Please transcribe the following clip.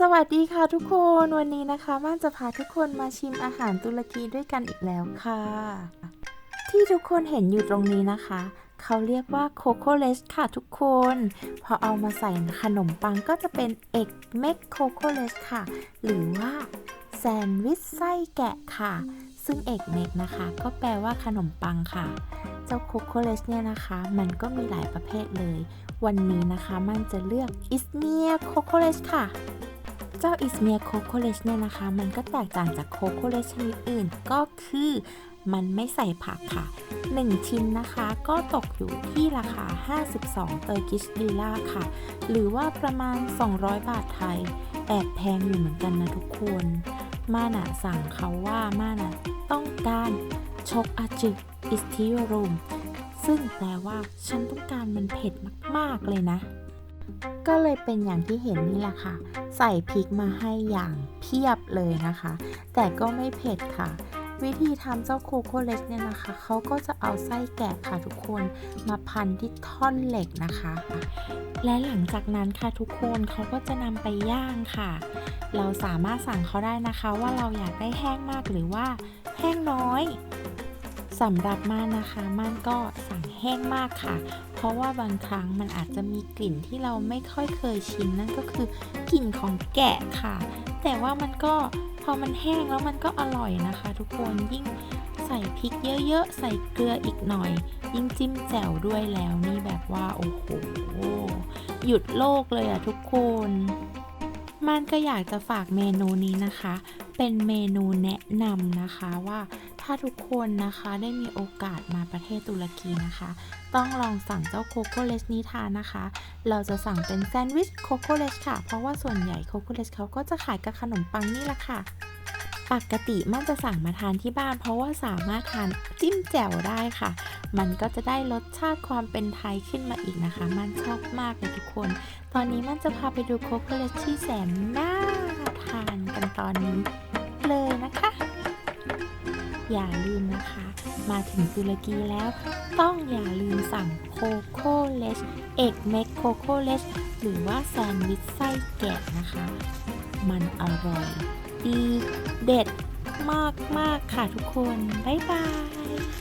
สวัสดีค่ะทุกคนวันนี้นะคะม่านจะพาทุกคนมาชิมอาหารตุรกีด้วยกันอีกแล้วค่ะ ที่ทุกคนเห็นอยู่ตรงนี้นะคะ เขาเรียกว่าโคโคเลสค่ะทุกคน พอเอามาใส่ขนมปังก็จะเป็นเอกเมกโคโคเลสค่ะ หรือว่าแซนด์วิชไส้แกะค่ะ ซึ่งเอกเมกนะคะ ก็แปลว่าขนมปังค่ะ เจ้าโคโคเลสเนี่ยนะคะ มันก็มีหลายประเภทเลย วันนี้นะคะมันจะเลือกอิสเมียโคโคเลสค่ะ จ้าอิสเมียโคโคเลชเนี่ยนะคะ มันก็แตกต่างจากโคโคเลชชนิดอื่นก็คือมันไม่ใส่ผักค่ะ 1 ชิ้นนะคะก็ตกอยู่ที่ราคา 52 เตอร์กิชลีลาค่ะ หรือว่าประมาณ 200 บาทไทย แอบแพงอยู่เหมือนกันนะทุกคน มาน่ะสั่งเขาว่ามาน่ะต้องการชกอาจิอิสทิโรมซึ่งแปลว่าฉันต้องการมันเผ็ดมาก ๆ เลยนะ ก็เลยเป็นอย่างที่เห็นนี่แหละค่ะ ใส่พริกมาให้อย่างเพียบเลยนะคะ แต่ก็ไม่เผ็ดค่ะ วิธีทำเจ้าโคโค่เลสเนี่ยนะคะ เขาก็จะเอาไส้แกะค่ะทุกคนมาพันที่ท่อนเหล็กนะคะ และหลังจากนั้นค่ะทุกคนเขาก็จะนำไปย่างค่ะ เราสามารถสั่งเขาได้นะคะ ว่าเราอยากได้แห้งมากหรือว่าแห้งน้อยสำหรับม่านนะคะม่านก็สั่งแห้งมากค่ะ ราะว่าบางครั้งมันอาจจะมีกลิ่นที่เราไม่ค่อยเคยชินนั่นก็คือกลิ่นของแกะค่ะ แต่ว่ามันก็พอมันแห้งแล้วมันก็อร่อยนะคะ ทุกคนยิ่งใส่พริกเยอะๆ ใส่เกลืออีกหน่อย ยิ่งจิ้มแจ่วด้วยแล้วนี่แบบว่า โอ้โห หยุดโลกเลยอะทุกคน มันก็อยากจะฝากเมนูนี้นะคะ เป็นเมนูแนะนำนะคะว่าถ้าทุกคนนะคะได้มีโอกาสมาประเทศตุรกีนะคะ ต้องลองสั่งเจ้าโคโค่เลสนี้ทานนะคะ เราจะสั่งเป็นแซนด์วิชโคโค่เลสค่ะ เพราะว่าส่วนใหญ่โคโค่เลสเขาก็จะขายกับขนมปังนี่แหละค่ะปกติมันจะสั่งมาทานที่บ้าน เพราะว่าสามารถทานจิ้มแจ่วได้ค่ะ มันก็จะได้รสชาติความเป็นไทยขึ้นมาอีกนะคะ มันชอบมากเลยทุกคน ตอนนี้มันจะพาไปดูโคโคเลสที่แสนน่าทานกันตอนนี้เลยนะคะ อย่าลืมนะคะ มาถึงตุรกีแล้วต้องอย่าลืมสั่งโคโค่เลสเอกเมกโคโค่เลสหรือว่าแซนด์วิชไส้แกะนะคะ มันอร่อยดีเด็ดมากๆค่ะทุกคน บ๊ายบาย